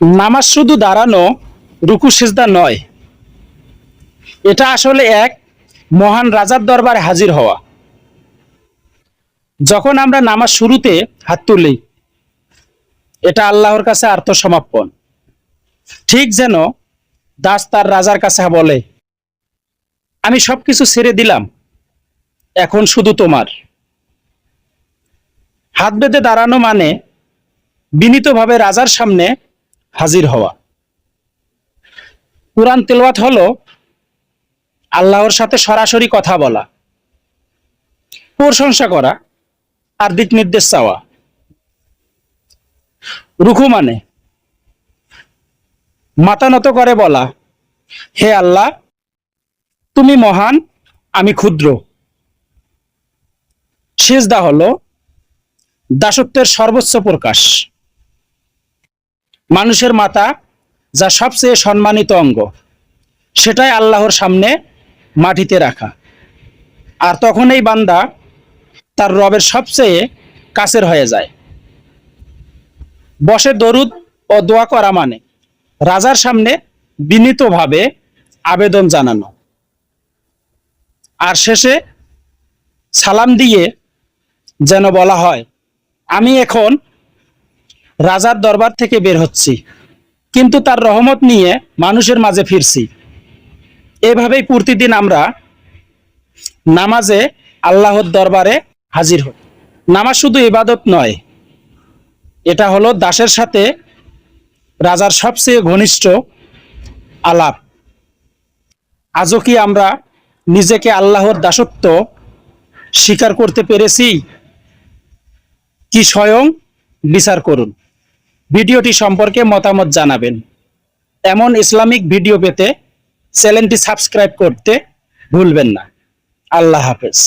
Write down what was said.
নামাজ শুধু দাঁড়ানো, রুকু, সিজদা নয়। এটা আসলে এক মহান রাজার দরবারে হাজির হওয়া। যখন আমরা নামাজ শুরুতে হাত তুলি, এটা আল্লাহর কাছে আত্মসমাপন ঠিক যেন দাস তার রাজার কাছে বলে, আমি সবকিছু ছেড়ে দিলাম, এখন শুধু তোমার। হাত বেঁধে দাঁড়ানো মানে বিনীতভাবে রাজার সামনে হাজির হওয়া। কোরআন তেলওয়াত হলো আল্লাহর সাথে সরাসরি কথা বলা, প্রশংসা করা আর দিক নির্দেশ চাওয়া। রুখু মানে মাথা নত করে বলা, হে আল্লাহ, তুমি মহান, আমি ক্ষুদ্র। সেজদা হলো দাসত্বের সর্বোচ্চ প্রকাশ। মানুষের মাথা যা সবচেয়ে সম্মানিত অঙ্গ, সেটাই আল্লাহর সামনে মাটিতে রাখা। আর তখন এই বান্দা তার রবের সবচেয়ে কাছের হয়ে যায়। বসে দরুদ ও দোয়া করা মানে রাজার সামনে বিনীতভাবে আবেদন জানানো। আর শেষে সালাম দিয়ে যেন বলা হয়, আমি এখন রাজার দরবার থেকে বের হচ্ছি। কিন্তু তার রহমত নিয়ে মানুষের মাঝে ফিরছি। এভাবেই প্রতিদিন আমরা নামাজে আল্লাহর দরবারে হাজির হই। নামাজ শুধু ইবাদত নয়, এটা হলো দাসের সাথে রাজার সবচেয়ে ঘনিষ্ঠ আলাপ। আজও কি আমরা নিজেকে আল্লাহর দাসত্ব স্বীকার করতে পেরেছি? কি স্বয়ং বিচার করুন। ভিডিওটি সম্পর্কে মতামত জানাবেন। এমন ইসলামিক ভিডিও পেতে চ্যানেলটি সাবস্ক্রাইব করতে ভুলবেন না। আল্লাহ হাফেজ।